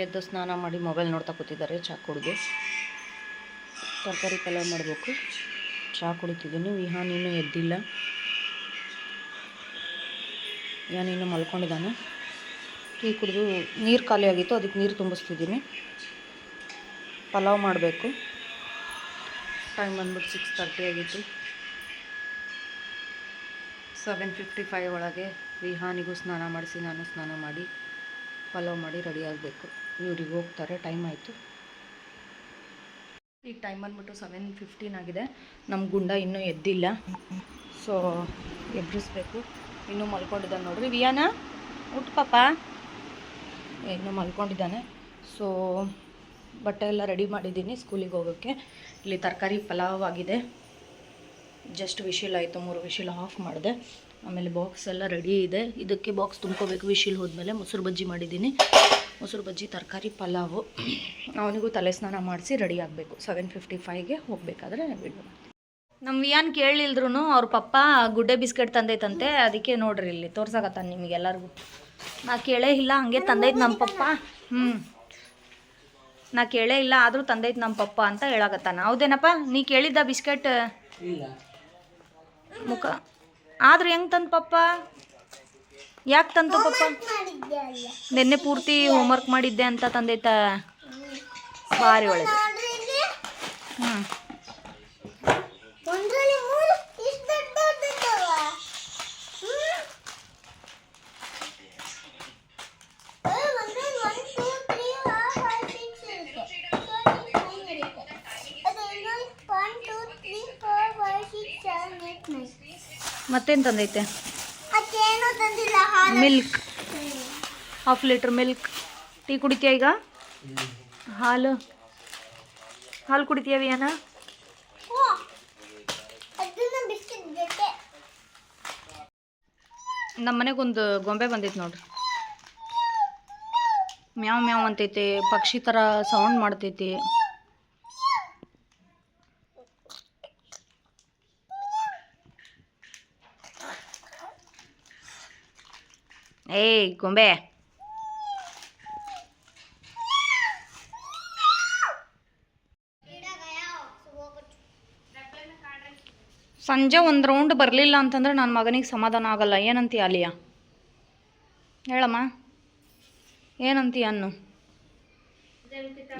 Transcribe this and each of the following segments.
ಎದ್ದು ಸ್ನಾನ ಮಾಡಿ ಮೊಬೈಲ್ ನೋಡ್ತಾ ಕೂತಿದ್ದಾರೆ ಚಹಾ ಕುಡಿದು. ತರಕಾರಿ ಪಲಾವ್ ಮಾಡಬೇಕು. ಚಹಾ ಕುಡಿತಿದ್ದೀನಿ. ವಿಹಾನ್ ಇನ್ನೂ ಎದ್ದಿಲ್ಲ. ನಾನು ಇನ್ನೂ ಮಲ್ಕೊಂಡಿದ್ದಾನೆ. ಟೀ ಕುಡಿದು ನೀರು ಖಾಲಿ ಆಗಿತ್ತು, ಅದಕ್ಕೆ ನೀರು ತುಂಬಿಸ್ತಿದ್ದೀನಿ. ಪಲಾವ್ ಮಾಡಬೇಕು. ಟೈಮ್ ಬಂದ್ಬಿಟ್ಟು ಸಿಕ್ಸ್ ತರ್ಟಿ ಆಗಿತ್ತು. ಸೆವೆನ್ ಫಿಫ್ಟಿ ಫೈವ್ ಒಳಗೆ ವಿಹಾನಿಗೂ ಸ್ನಾನ ಮಾಡಿಸಿ, ನಾನು ಸ್ನಾನ ಮಾಡಿ, ಪಲಾವ್ ಮಾಡಿ ರೆಡಿ ಆಗಬೇಕು. ಇವ್ರಿಗೆ ಹೋಗ್ತಾರೆ ಟೈಮ್ ಆಯಿತು. ಈಗ ಟೈಮ್ ಬಂದ್ಬಿಟ್ಟು ಸೆವೆನ್ ಫಿಫ್ಟೀನ್ ಆಗಿದೆ. ನಮ್ಮ ಗುಂಡ ಇನ್ನೂ ಎದ್ದಿಲ್ಲ. ಸೊ ಎಬ್ಬಿಸ್ಬೇಕು ಇನ್ನೂ ಮಲ್ಕೊಂಡಿದ್ದಾನೆ ನೋಡ್ರಿ. ವಿಯಾನ? ಊಟ ಪಾಪ? ಇನ್ನೂ ಮಲ್ಕೊಂಡಿದ್ದಾನೆ. ಸೊ ಬಟ್ಟೆ ಎಲ್ಲ ರೆಡಿ ಮಾಡಿದ್ದೀನಿ ಸ್ಕೂಲಿಗೆ ಹೋಗೋಕ್ಕೆ. ಇಲ್ಲಿ ತರಕಾರಿ ಪಲಾವ್ ಆಗಿದೆ ಜಸ್ಟ್ ವಿಶಿಲ್ ಆಯಿತು, ಮೂರು ವಿಶಿಲ್ ಆಫ್ ಮಾಡಿದೆ. ಆಮೇಲೆ ಬಾಕ್ಸ್ ಎಲ್ಲ ರೆಡಿ ಇದೆ. ಇದಕ್ಕೆ ಬಾಕ್ಸ್ ತುಂಬ್ಕೋಬೇಕು. ವಿಶಿಲ್ ಹೋದ್ಮೇಲೆ ಮೊಸರು ಬಜ್ಜಿ ಮಾಡಿದ್ದೀನಿ. ಮೊಸರು ಬಜ್ಜಿ ತರಕಾರಿ ಪಲಾವು ಅವನಿಗೂ ತಲೆ ಸ್ನಾನ ಮಾಡಿಸಿ ರೆಡಿ ಆಗಬೇಕು. ಸೆವೆನ್ ಫಿಫ್ಟಿ ಫೈವ್ಗೆ ಹೋಗಬೇಕಾದ್ರೆ ವಿಡಿಯೋ ನಮ್ಮ ವಿಯಾನ್ ಕೇಳಿಲ್ದ್ರು ಅವ್ರ ಪಪ್ಪ ಗುಡ್ಡೆ ಬಿಸ್ಕೆಟ್ ತಂದೈತಂತೆ ಅದಕ್ಕೆ ನೋಡ್ರಿ ಇಲ್ಲಿ ತೋರ್ಸಾಕತ್ತಾನ ನಿಮಗೆಲ್ಲರಿಗೂ. ನಾ ಕೇಳೇ ಇಲ್ಲ ಹಂಗೆ ತಂದೈತೆ ನಮ್ಮ ಪಪ್ಪ. ಹ್ಞೂ ನಾ ಕೇಳೇ ಇಲ್ಲ ಆದರೂ ತಂದೈತೆ ನಮ್ಮ ಪಪ್ಪ ಅಂತ ಹೇಳಾಕತ್ತಾನ ಹೌದೇನಪ್ಪ ನೀ ಕೇಳಿದ್ದ ಬಿಸ್ಕೆಟ್? ಮುಖ. ಆದ್ರೆ ಹೆಂಗ್ ತಂದ ಪಪ್ಪ? ಯಾಕೆ ತಂತು ಪಪ್ಪ ನಿನ್ನೆ ಪೂರ್ತಿ ಹೋಮ್ವರ್ಕ್ ಮಾಡಿದ್ದೆ ಅಂತ ತಂದೈತ ಭಾರಿ ಒಳಗೆ ಹ್ಞೂ ಮತ್ತೇನು ತಂದೈತೆ? Milk half litre milk tea ಕುಡಿತೀಯ ಈಗ? ಹಾಲು. ಹಾಲು ಕುಡಿತೀಯ ವಿಯಾನ? ನಮ್ಮ ಮನೆಗೊಂದು ಗೊಂಬೆ ಬಂದಿತ್ತು ನೋಡ್ರಿ. ಮ್ಯಾವ್ ಮ್ಯಾವ್ ಅಂತೈತಿ, ಪಕ್ಷಿ ಥರ ಸೌಂಡ್ ಮಾಡ್ತೈತಿ. ಏಯ್, ಗೊಂಬೆ. ಸಂಜೆ ಒಂದು ರೌಂಡ್ ಬರಲಿಲ್ಲ ಅಂತಂದ್ರೆ ನನ್ನ ಮಗನಿಗೆ ಸಮಾಧಾನ ಆಗಲ್ಲ. ಏನಂತೀಯ ಅಲಿಯ? ಹೇಳಮ್ಮ. ಏನಂತೀಯ ಅನ್ನು?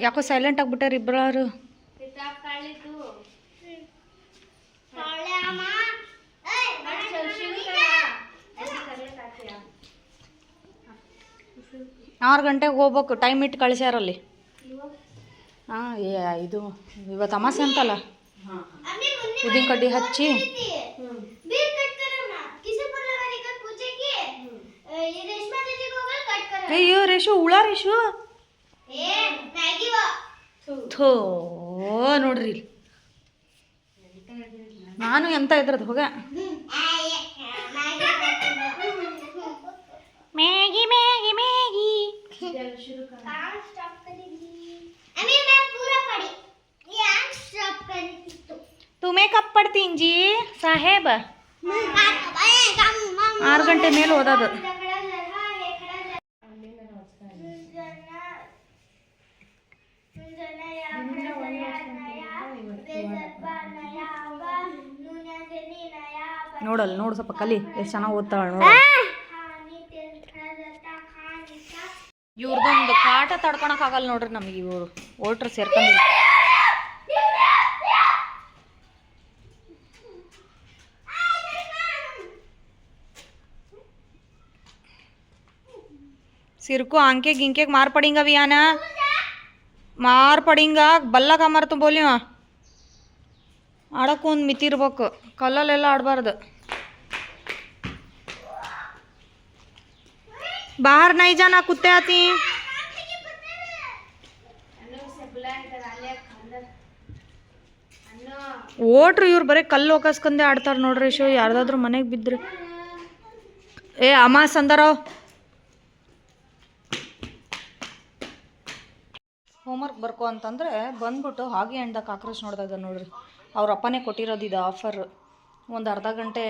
ಯಾಕೋ ಸೈಲೆಂಟ್ ಆಗ್ಬಿಟ್ಟಾರ ಇಬ್ಬರು ಆರು ಗಂಟೆಗೆ ಹೋಗ್ಬೇಕು ಟೈಮ್ ಇಟ್ಟು ಕಳಿಸ್ಯಾರಲ್ಲಿ ಹಾಂ, ಏ, ಇದು, ಇವತ್ತು ಅಮಾಸೆ ಅಂತಲ್ಲ? ಉದ್ದಿನ ಕಡ್ಡಿ ಹಚ್ಚಿ. ಅಯ್ಯೋ ರೇಷು ಉಳ ರೇಷು? ಥೋ, ನೋಡ್ರಿ ನಾನು ಎಂತ ಇದ್ರದ್ದು ಹೋಗ? ಮ್ಯಾಗಿ ಮ್ಯಾಗಿ ಮ್ಯಾಗಿ अभी मैं पूरा पढ़ी ये आज स्टॉप करनी थी तो ತುಮೇ ಕಪ್ ಪಡ್ತೀನಿ ಜಿ ಸಾಹೇಬ ಆರು ಗಂಟೆ ಮೇಲೆ ಓದೋದು ನೋಡಲ್ಲ ನೋಡು ಸ್ವಲ್ಪ ಕಲಿ ಎಷ್ಟು ಚೆನ್ನಾಗಿ ಓದ್ತಾಳ ನೋಡು ಇವ್ರದೊಂದು ಕಾಟ ತಡ್ಕೊಳಕ್ ಆಗಲ್ಲ ನೋಡ್ರಿ ನಮ್ಗೆ ಇವರು. ಓಟ್ರ್ ಸೇರ್ಕೊಂಡು ಸಿರ್ಕು ಅಂಕೆ ಗಿಂಕೆಗೆ ಮಾರ್ಪಡಿಂಗ ವಿಯಾನ ಮಾರ್ಪಡಿಂಗ ಬಲ್ಲ ಕಮಾರ್ ತುಂಬೋಲಿ ಆಡೋಕ್ಕೂ ಒಂದು ಮಿತಿ ಇರ್ಬೇಕು. ಕಲ್ಲಲ್ಲೆಲ್ಲ ಆಡಬಾರ್ದು. बाहर नहीं जाना कुत्ते आती ಓಟ್ರು ಇವ್ರು ಬರೀ ಕಲ್ಲು ಹೋಗಸ್ಕೊಂಡೆ ಆಡ್ತಾರೆ ನೋಡ್ರಿ ಶೋ ಯಾರ್ದಾದ್ರೂ ಮನೆಗೆ ಬಿದ್ದರೆ ಏ ಅಮಾಸ್ ಅಂದಾರೋ ಹೋಮ್ವರ್ಕ್ ಬರ್ಕೋ ಅಂತಂದರೆ ಬಂದ್ಬಿಟ್ಟು ಹಾಗೆ ಅಂಡ ಕಾಕ್ರೋಚ್ ನೋಡಿದಾಗ ನೋಡ್ರಿ ಅವ್ರ ಅಪ್ಪನೇ ಕೊಟ್ಟಿರೋದು ಇದು ಆಫರ್ ಒಂದು ಅರ್ಧ ಗಂಟೆ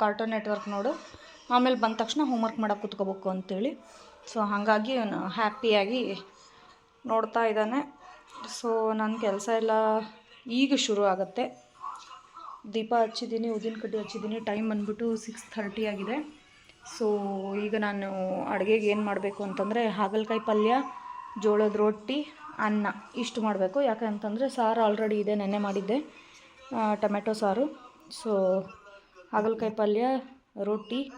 ಕಾರ್ಟೂನ್ ನೆಟ್ವರ್ಕ್ ನೋಡು. ಆಮೇಲೆ ಬಂದ ತಕ್ಷಣ ಹೋಮ್ವರ್ಕ್ ಮಾಡಕ್ಕೆ ಕೂತ್ಕೋಬೇಕು ಅಂತೇಳಿ. ಸೊ ಹಾಗಾಗಿ ಅವನು ಹ್ಯಾಪಿಯಾಗಿ ನೋಡ್ತಾ ಇದ್ದಾನೆ. ಸೊ ನನ್ನ ಕೆಲಸ ಎಲ್ಲ ಈಗ ಶುರು ಆಗುತ್ತೆ. ದೀಪ ಹಚ್ಚಿದ್ದೀನಿ ಉದಿನ ಕಡ್ಡಿ ಹಚ್ಚಿದ್ದೀನಿ. ಟೈಮ್ ಬಂದ್ಬಿಟ್ಟು ಸಿಕ್ಸ್ ಥರ್ಟಿ ಆಗಿದೆ. ಸೊ ಈಗ ನಾನು ಅಡುಗೆಗೆ ಏನು ಮಾಡಬೇಕು ಅಂತಂದರೆ ಹಾಗಲಕಾಯಿ ಪಲ್ಯ, ಜೋಳದ ರೊಟ್ಟಿ, ಅನ್ನ ಇಷ್ಟು ಮಾಡಬೇಕು. ಯಾಕೆ ಅಂತಂದರೆ ಸಾರು ಆಲ್ರೆಡಿ ಇದೆ, ನೆನ್ನೆ ಮಾಡಿದ್ದೆ. ಟೊಮೆಟೊ ಸಾರು. ಸೊ ಹಾಗಲಕಾಯಿ ಪಲ್ಯ, ರೊಟ್ಟಿ,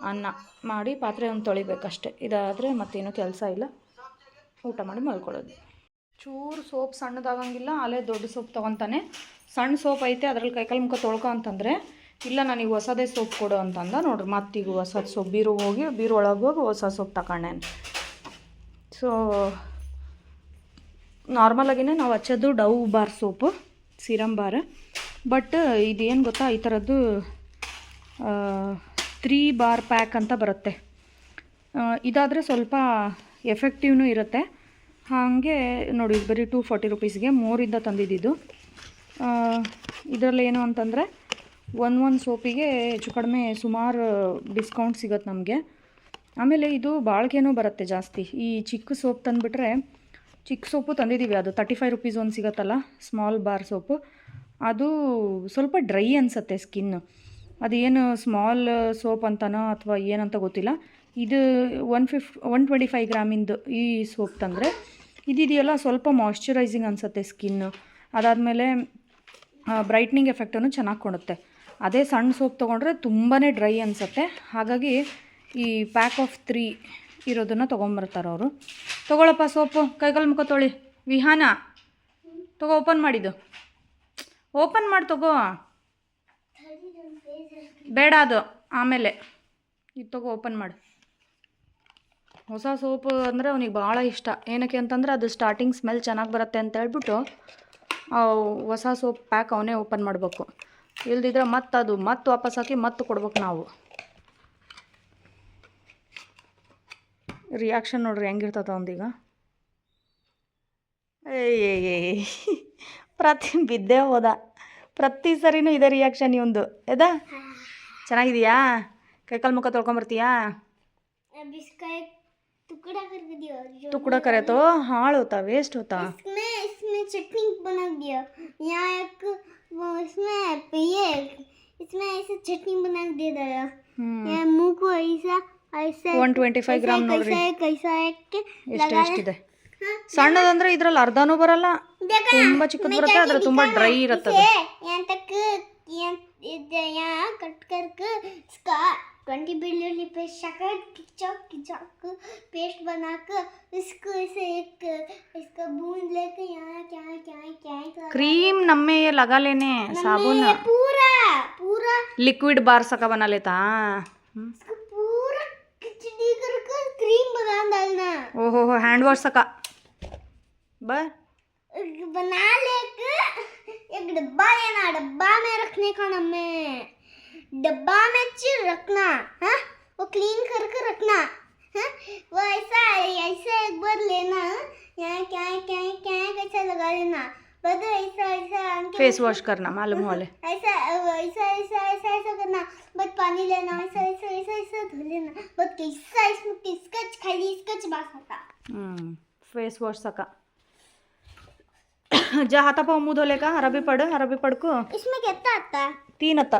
ಅನ್ನ ಮಾಡಿ ಪಾತ್ರೆ ಒಂದು ತೊಳಿಬೇಕಷ್ಟೆ. ಇದಾದರೆ ಮತ್ತೇನು ಕೆಲಸ ಇಲ್ಲ. ಊಟ ಮಾಡಿ ಮಲ್ಕೊಳ್ಳೋದು. ಚೂರು ಸೋಪ್ ಸಣ್ಣದಾಗಂಗಿಲ್ಲ ಅಲ್ಲೇ ದೊಡ್ಡ ಸೋಪ್ ತೊಗೊತಾನೆ. ಸಣ್ಣ ಸೋಪ್ ಐತೆ, ಅದ್ರಲ್ಲಿ ಕೈಕಾಲು ಮುಖ ತೊಳ್ಕೊ ಅಂತಂದರೆ, ಇಲ್ಲ ನನಗೆ ಹೊಸದೇ ಸೋಪ್ ಕೊಡು ಅಂತಂದ, ನೋಡ್ರಿ ಮತ್ತೀಗ ಹೊಸದು ಸೋಪ್, ಬೀರು ಹೋಗಿ, ಬೀರು ಒಳಗೆ ಹೋಗಿ ಹೊಸ ಸೋಪ್ ತಗೊಂಡೆ ಸೊ ನಾರ್ಮಲಾಗಿನೇ ನಾವು ಹಚ್ಚೋದು Dove bar soap, serum bar. But ಇದೇನು ಗೊತ್ತಾ? ಈ ಥರದ್ದು ತ್ರೀ ಬಾರ್ ಪ್ಯಾಕ್ ಅಂತ ಬರುತ್ತೆ. ಇದಾದರೆ ಸ್ವಲ್ಪ ಎಫೆಕ್ಟಿವ್ನೂ ಇರುತ್ತೆ. ಹಾಗೆ, ನೋಡಿ ಬರೀ ಟೂ ಫಾರ್ಟಿ ರುಪೀಸ್ಗೆ ಮೂರಿಂದ ತಂದಿದ್ದಿದ್ದು. ಇದರಲ್ಲಿ ಏನು ಅಂತಂದರೆ, ಒಂದು ಒಂದು ಸೋಪಿಗೆ ಹೆಚ್ಚು ಕಡಿಮೆ ಸುಮಾರು ಡಿಸ್ಕೌಂಟ್ ಸಿಗುತ್ತೆ ನಮಗೆ. ಆಮೇಲೆ ಇದು ಬಾಳ್ಕೆನೂ ಬರುತ್ತೆ ಜಾಸ್ತಿ. ಈ ಚಿಕ್ಕ ಸೋಪ್ ತಂದುಬಿಟ್ರೆ, ಚಿಕ್ಕ ಸೋಪು ತಂದಿದ್ದೀವಿ ಅದು ತರ್ಟಿ ಫೈವ್ ರುಪೀಸ್ ಒಂದು ಸಿಗುತ್ತಲ್ಲ ಸ್ಮಾಲ್ ಬಾರ್ ಸೋಪು. ಅದು ಸ್ವಲ್ಪ ಡ್ರೈ ಅನಿಸುತ್ತೆ ಸ್ಕಿನ್ನು ಅದೇನು ಸ್ಮಾಲ್ ಸೋಪ್ ಅಂತನೋ ಅಥವಾ ಏನಂತ ಗೊತ್ತಿಲ್ಲ. ಇದು ಒನ್ ಫಿಫ್, ಒನ್ ಟ್ವೆಂಟಿ ಫೈವ್ ಗ್ರಾಮಿಂದು ಈ ಸೋಪ್ ತಂದರೆ ಇದಿದೆಯಲ್ಲ ಸ್ವಲ್ಪ ಮಾಯ್ಶ್ಚರೈಸಿಂಗ್ ಅನಿಸುತ್ತೆ ಸ್ಕಿನ್ನು ಅದಾದಮೇಲೆ ಬ್ರೈಟ್ನಿಂಗ್ ಎಫೆಕ್ಟನ್ನು ಚೆನ್ನಾಗಿ ಕೊಡುತ್ತೆ. ಅದೇ ಸಣ್ಣ ಸೋಪ್ ತೊಗೊಂಡ್ರೆ ತುಂಬಾ ಡ್ರೈ ಅನಿಸುತ್ತೆ. ಹಾಗಾಗಿ ಈ ಪ್ಯಾಕ್ ಆಫ್ ತ್ರೀ ಇರೋದನ್ನು ತೊಗೊಂಬರ್ತಾರೆ ಅವರು. ತೊಗೊಳಪ್ಪ ಸೋಪು. ಕೈಗಲ್ ಮುಖ ತೊಳಿ. ವಿಹಾನ, ತಗೋ ಓಪನ್ ಮಾಡಿದ್ದು. ಓಪನ್ ಮಾಡಿ ತಗೋ. ಬೇಡ ಅದು. ಆಮೇಲೆ ಇದು ತಗೋ, ಓಪನ್ ಮಾಡು. ಹೊಸ ಸೋಪು ಅಂದರೆ ಅವನಿಗೆ ಭಾಳ ಇಷ್ಟ. ಏನಕ್ಕೆ ಅಂತಂದರೆ ಅದು ಸ್ಟಾರ್ಟಿಂಗ್ ಸ್ಮೆಲ್ ಚೆನ್ನಾಗಿ ಬರುತ್ತೆ ಅಂತ ಹೇಳ್ಬಿಟ್ಟು ಹೊಸ ಸೋಪ್ ಪ್ಯಾಕ್ ಅವನೇ ಓಪನ್ ಮಾಡಬೇಕು. ಇಲ್ದಿದ್ರೆ ಮತ್ತೆ ಅದು, ಮತ್ತೆ ವಾಪಸ್ ಹಾಕಿ ಮತ್ತೆ ಕೊಡ್ಬೇಕು ನಾವು. ರಿಯಾಕ್ಷನ್ ನೋಡ್ರಿ ಹೆಂಗಿರ್ತದ ಒಂದೀಗ ಏಯ್. ಪ್ರತಿ ಬಿದ್ದೇ ಹೋದ. ಪ್ರತಿ ಸರಿನೂ ಇದೇ ರಿಯಾಕ್ಷನ್ ಒಂದು. ಎದಾ? ಚೆನ್ನಾಗಿದೆಯಾ? ಕೈಕಾಲ್ ಮುಖ ತೊಳ್ಕೊಂಬರ್ತೀಯಾ? ತುಕ್ಕಡ ಕರೆತೋ? ಹಾಳು ಹೋತಾ ವೇಸ್ಟ್ ಹೋತಾ? ಚಟ್ನಿ ಚಟ್ನಿ ಐಸಾ ಐಸಾ ಒನ್ ಟ್ವೆಂಟಿ ಫೈವ್ ಗ್ರಾಮ್ ನೋಡ್ರಿ. ಎಷ್ಟು ಎಷ್ಟಿದೆ? ಸಣ್ಣದಂದ್ರೆ ಇದ್ರಲ್ಲಿ ಅರ್ಧನೂ ಬರಲ್ಲ देखा ತುಂಬಾ ಚಿಕ್ಕದು ಬರುತ್ತೆ ಅದ್ರ ತುಂಬಾ ಡ್ರೈ ಇರುತ್ತೆ ಅದು ये यहाँ तक यहाँ इधर यहाँ कट करके इसका ट्वेंटी बिलियन पे शक्कर चौक चौक पेस्ट बनाकर इसको ऐसे एक इसका बूंद लेके यहाँ क्या क्या क्या क्या ಕ್ರೀಮ್ ನಮ್ಮೆ ಲಗಾಲೇನೆ ಸಾಬೂನ್ ये पूरा पूरा ಲಿಕ್ವಿಡ್ ಬಾರ್ ಸಕ ಬನಾಲೇತಾ ಹ್ಞೂ इसको पूरा खिचड़ी करके क्रीम बना डालना ಓಹೋ ಹ್ಯಾಂಡ್ ವಾಶ್ ಸಕ बर बना ले एक डब्बा लेना डब्बा में रखने का नाम है। डब्बा में चीज़ रखना है? वो क्लीन करके रखना है? वो ऐसा ऐसा एक बार लेना हाँ? यहाँ क्या है क्या है क्या है कैसा लगा लेना? बदल ऐसा ऐसा फेस वॉश करना मालूम हो ले ऐसा ऐसा ऐसा ऐसा ऐसा करना। बस पानी लेना ऐसा ऐसा ऐसा ऐसा धो लेना। बस किसका इसमें किसका खाली इसका बास आता फेस वॉश सका। जा हाथा पाँव मुँह धोले का अरबी पढ़ अरबी पढ़ को इसमें कितना आता है तीन अता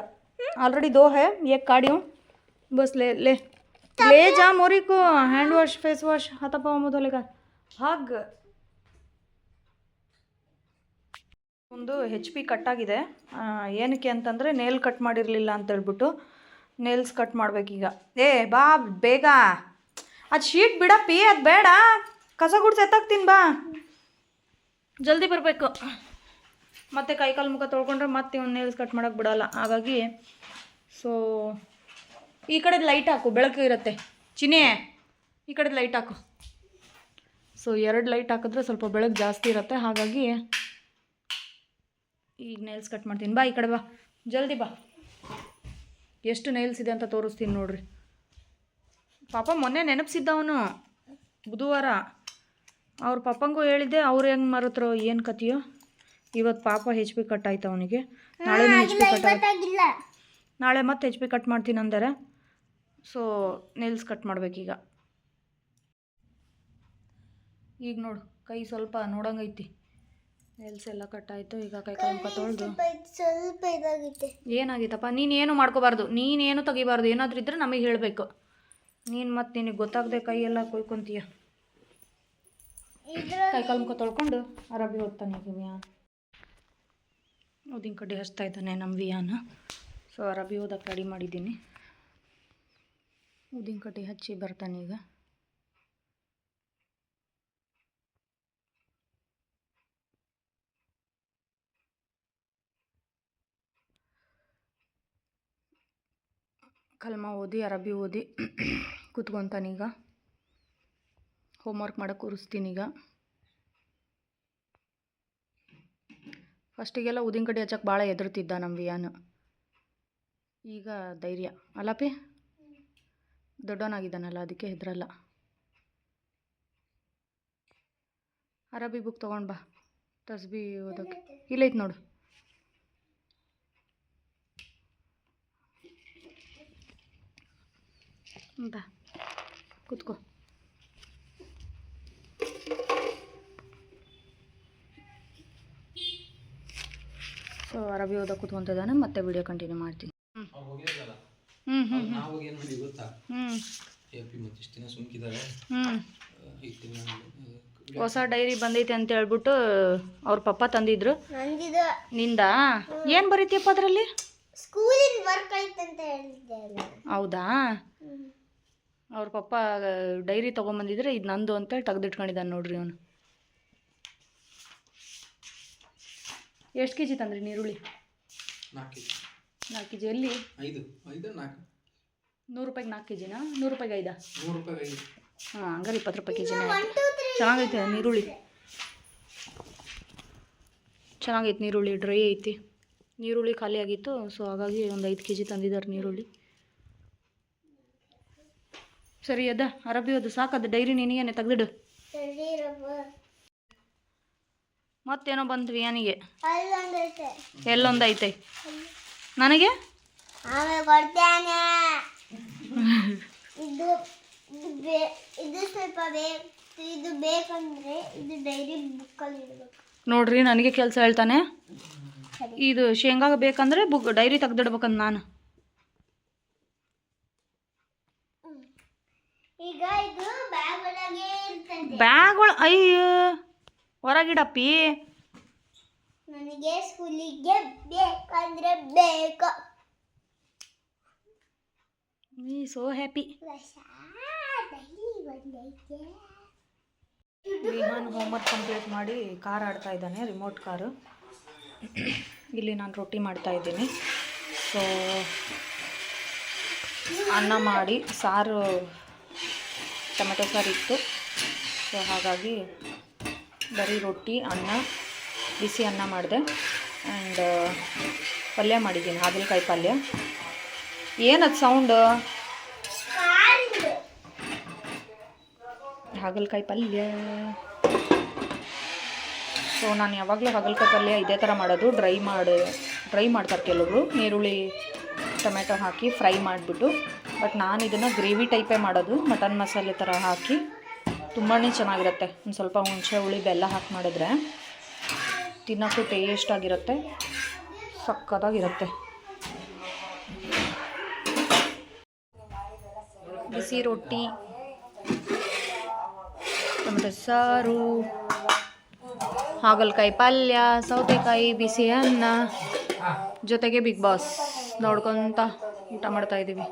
ऑलरेडी दो है एक काढ़ी हूँ बस ले ले ले जा मोरी को हैंड वॉश फेस वॉश हाथा पाँव मुँह धोले का ಹಗ್ ಒಂದು ಹೆಚ್ ಪಿ ಕಟ್ಟಾಗಿದೆ ಆ, ಏನಕ್ಕೆ ಅಂತಂದರೆ ನೇಲ್ ಕಟ್ ಮಾಡಿರಲಿಲ್ಲ ಅಂತ ಹೇಳ್ಬಿಟ್ಟು ನೇಲ್ಸ್ ಕಟ್ ಮಾಡ್ಬೇಕೀಗ ಏ ಬಾ ಬೇಗ ಅದು ಶೀಟ್ ಬಿಡಪ್ಪಿ ಅದು ಬೇಡ ಕಸ ಗುಡ್ಸಿ ಎತ್ತಾಕ್ತೀನಿ ಬಾ ಜಲ್ದಿ ಬರಬೇಕು. ಮತ್ತೆ ಕೈಕಾಲು ಮುಖ ತೊಳ್ಕೊಂಡ್ರೆ ಮತ್ತೆ ಇವ್ನು ನೇಲ್ಸ್ ಕಟ್ ಮಾಡೋಕೆ ಬಿಡಲ್ಲ. ಹಾಗಾಗಿ ಸೊ ಈ ಕಡೆದು ಲೈಟ್ ಹಾಕು, ಬೆಳಕು ಇರುತ್ತೆ. ಚಿನೇ ಈ ಕಡೆದು ಲೈಟ್ ಹಾಕು. ಸೊ ಎರಡು ಲೈಟ್ ಹಾಕಿದ್ರೆ ಸ್ವಲ್ಪ ಬೆಳಕು ಜಾಸ್ತಿ ಇರುತ್ತೆ. ಹಾಗಾಗಿ, ಈಗ ನೇಲ್ಸ್ ಕಟ್ ಮಾಡ್ತೀನಿ. ಬಾ ಈ ಕಡೆ ಬಾ. ಜಲ್ದಿ ಬಾ. ಎಷ್ಟು ನೇಲ್ಸ್ ಇದೆ ಅಂತ ತೋರಿಸ್ತೀನಿ ನೋಡ್ರಿ. ಪಾಪ ಮೊನ್ನೆ ನೆನಪಿಸಿದ್ದವನು ಬುಧವಾರ. ಅವ್ರ ಪಪ್ಪಂಗೂ ಹೇಳಿದ್ದೆ, ಅವ್ರು ಹೆಂಗೆ ಮರತ್ರೋ, ಏನು ಕತಿಯೋ. ಇವತ್ತು ಪಾಪ ಹೆಚ್ ಪಿ ಕಟ್ ಆಯ್ತು ಅವನಿಗೆ. ನಾಳೆ ಹೆಚ್ ಪಿ ಕಟ್ ನಾಳೆ ಮತ್ತೆ ಹೆಚ್ ಪಿ ಕಟ್ ಮಾಡ್ತೀನಿ ಅಂದರೆ. ಸೊ ನೆಲ್ಸ್ ಕಟ್ ಮಾಡಬೇಕೀಗ. ಈಗ ನೋಡು, ಕೈ ಸ್ವಲ್ಪ ನೋಡಂಗೈತಿ. ನೆಲ್ಸ್ ಎಲ್ಲ ಆಯಿತು, ಈಗ ಕೈ ಮುಖ ತೊಳೆದು. ಸ್ವಲ್ಪ ಇದ್- ಸ್ವಲ್ಪ ಇದಾಗೈತೆ ಏನಾಗಿತ್ತಪ್ಪ ನೀನೇನು ಮಾಡ್ಕೋಬಾರ್ದು ನೀನೇನು ತೆಗಿಬಾರ್ದು. ಏನಾದರೂ ಇದ್ದರೆ ನಮಗೆ ಹೇಳಬೇಕು. ನೀನು ಮತ್ತೆ ನಿನಗೆ ಗೊತ್ತಾಗದೆ ಕೈ ಎಲ್ಲ ಕೊಯ್ಕೊಂತೀಯ. ಇದ್ರ ಕೈ ಕಾಲು ಮುಖ ತೊಳ್ಕೊಂಡು ಅರಬಿ ಓದ್ತಾನೆ ಈಗ ವಿಯಾನ್. ಉದಿನ ಕಡ್ಡಿ ಹಚ್ತಾ ಇದ್ದಾನೆ ನಮ್ಮ ವಿಯಾನ. ಸೊ ಅರಬಿ ಓದಕ್ಕೆ ರೆಡಿ ಮಾಡಿದ್ದೀನಿ. ಊದಿನ ಕಡ್ಡಿ ಹಚ್ಚಿ ಬರ್ತಾನೆ ಈಗ. ಕಲ್ಮ ಓದಿ ಅರಬಿ ಓದಿ ಕೂತ್ಕೊತಾನೀಗ ಹೋಮ್ವರ್ಕ್ ಮಾಡೋಕೆ ಕೂರಿಸ್ತೀನಿ ಫಸ್ಟಿಗೆಲ್ಲ ಉದಿನ ಕಡ್ಡಿ ಹಚ್ಚಕ್ಕೆ ಭಾಳ ಹೆದರ್ತಿದ್ದ ನಮ್ಮ ವಿಯಾನು. ಈಗ ಧೈರ್ಯ. ಅಲ್ಲಪ್ಪಿ ದೊಡ್ಡವನಾಗಿದ್ದಾನಲ್ಲ, ಅದಕ್ಕೆ ಹೆದರಲ್ಲ. ಅರಬಿ ಬುಕ್ ತೊಗೊಂಡು ಬಾ. ತಸ್ಬಿ ಓದೋಕೆ. ಇಲ್ಲೈತೆ ನೋಡು. ಬಾ. ಕೂತ್ಕೋ. ಅರಬಿ ಓದಕ್ಕೆ ಕೂತ್ಕೊಂತಿದ್ದಾನೆ ಮತ್ತೆ ವಿಡಿಯೋ ಕಂಟಿನ್ಯೂ ಮಾಡ್ತೀನಿ. ಹ್ಞೂ ಹ್ಞೂ ನಾವು ಏನು ಮಾಡಿ ಗೊತ್ತಾ? ಹ್ಞೂ ಎ ಪಿ ಮತ್ತೆ ಇಷ್ಟು ದಿನ ಸುಮ್ಕಿದ್ದಾರೆ ಹ್ಞೂ ಹೊಸ ಡೈರಿ ಬಂದೈತೆ ಅಂತ ಹೇಳ್ಬಿಟ್ಟು ಅವ್ರ ಪಪ್ಪ ತಂದಿದ್ರು. ನಿಂದ? ಏನು ಬರೀತಿಯಪ್ಪ ಅದರಲ್ಲಿ? ಸ್ಕೂಲಿನ ವರ್ಕ್ ಹೌದಾ? ಅವ್ರ ಪಪ್ಪ ಡೈರಿ ತೊಗೊಂಬಂದಿದ್ರೆ ಇದು ನಂದು ಅಂತೇಳಿ ತೆಗ್ದಿಟ್ಕೊಂಡಿದ್ದಾನೆ ನೋಡ್ರಿ ಅವನು ಎಷ್ಟು ಕೆ ಜಿ ತಂದ್ರಿ ನೀರುಳ್ಳಿ? ನಾಲ್ಕು ಕೆ ಜಿ ನಾಲ್ಕು ಕೆ ಜಿ ಎಲ್ಲಿ? ಐದು. ಐದು ನಾಲ್ಕು. ನೂರು ರೂಪಾಯಿಗೆ ನಾಲ್ಕು ಕೆ ಜಿನಾ ನೂರು ರೂಪಾಯಿಗೆ ಐದಾ? ನೂರು ರೂಪಾಯಿ ಐದು. ಹಾಂ ಹಂಗಾರೆ ಇಪ್ಪತ್ತು ರೂಪಾಯಿ ಕೆ ಜಿನ ಚೆನ್ನಾಗೈತೆ ನೀರುಳ್ಳಿ. ಚೆನ್ನಾಗೈತೆ ನೀರುಳ್ಳಿ ಡ್ರೈ ಐತಿ. ನೀರುಳ್ಳಿ ಖಾಲಿ ಆಗಿತ್ತು ಸೊ ಹಾಗಾಗಿ ಒಂದು ಐದು ಕೆ ಜಿ ತಂದಿದ್ದಾರೆ ನೀರುಳ್ಳಿ. ಸರಿ ಅದ ಅರಬಿ ಅದು ಸಾಕದು. ಡೈರಿ ನಿನಗೇನೆ ತೆಗೆದಿಡು. ಮತ್ತೇನೋ ಬಂತು ನನಗೆ ಎಲ್ಲೊಂದೈತೆ. ನನಗೆ? ಆಮೇಲೆ ಕೊಡ್ತೇನೆ. ಇದು ಇದು ಬೇ ಸ್ವಲ್ಪ ಇದು ಬೇಕಂದ್ರೆ ಇದು ಡೈರಿ ಬುಕ್ಕಲ್ಲಿ ಇಡಬೇಕು. ನೋಡ್ರಿ ನನಗೆ ಕೆಲಸ ಹೇಳ್ತಾನೆ. ಇದು ಶೇಂಗಾ ಬೇಕಂದ್ರೆ ಬುಕ್ ಡೈರಿ ತೆಗ್ದಿಡ್ಬೇಕಂತ ನಾನು. ಈಗ ಇದು ಬ್ಯಾಗ್ ಒಳಗೆ ಅಯ್ಯ. ಹೊರಗಿಡಪ್ಪಿ. ನನಗೆ ಸ್ಕೂಲಿಗೆ ಬೇಕಂದ್ರೆ ಬೇಕು. ನೀ so happy. Vihan homework complete ಮಾಡಿ ಕಾರ್ ಆಡ್ತಾ ಇದ್ದಾನೆ ರಿಮೋಟ್ ಕಾರು ಇಲ್ಲಿ ನಾನು ರೊಟ್ಟಿ ಮಾಡ್ತಾ ಇದ್ದೀನಿ. ಸೊ ಅನ್ನ ಮಾಡಿ ಸಾರು ಟೊಮೆಟೊ ಸಾರು ಇತ್ತು. ಸೊ ಹಾಗಾಗಿ ಬರೀ ರೊಟ್ಟಿ, ಅನ್ನ, ಬಿಸಿ ಅನ್ನ ಮಾಡಿದೆ. ಆ್ಯಂಡ್ ಪಲ್ಯ ಮಾಡಿದ್ದೀನಿ, ಹಾಗಲಕಾಯಿ ಪಲ್ಯ. ಏನದು ಸೌಂಡ್ ಹಾಗಲಕಾಯಿ ಪಲ್ಯ. ಸೊ ನಾನು ಯಾವಾಗಲೂ ಹಾಗಲಕಾಯಿ ಪಲ್ಯ ಇದೇ ಥರ ಮಾಡೋದು. ಡ್ರೈ ಮಾಡಿ ಡ್ರೈ ಮಾಡ್ತಾರೆ ಕೆಲವರು. ಈರುಳ್ಳಿ ಟೊಮೆಟೊ ಹಾಕಿ ಫ್ರೈ ಮಾಡಿಬಿಟ್ಟು. ಬಟ್ ನಾನು ಇದನ್ನು ಗ್ರೇವಿ ಟೈಪೇ ಮಾಡೋದು. ಮಟನ್ ಮಸಾಲೆ ಥರ ಹಾಕಿ. ತುಂಬಾ ಚೆನ್ನಾಗಿರುತ್ತೆ. ಒಂದು ಸ್ವಲ್ಪ ಹುಣಸೆ ಹುಳಿ, ಬೆಲ್ಲ ಹಾಕಿ ಮಾಡಿದ್ರೆ ತಿನ್ನೋಕ್ಕೂ ಟೇಸ್ಟಾಗಿರುತ್ತೆ ಸಕ್ಕತ್ತಾಗಿರುತ್ತೆ. ಬಿಸಿ ರೊಟ್ಟಿ, ಟೊಮೆಟೊ ಸಾರು, ಹಾಗಲಕಾಯಿ ಪಲ್ಯ, ಸೌತೆಕಾಯಿ, ಬಿಸಿ ಅನ್ನ ಜೊತೆಗೆ ಬಿಗ್ ಬಾಸ್ ನೋಡ್ಕೊತ ಊಟ ಮಾಡ್ತಾ ಇದ್ದೀವಿ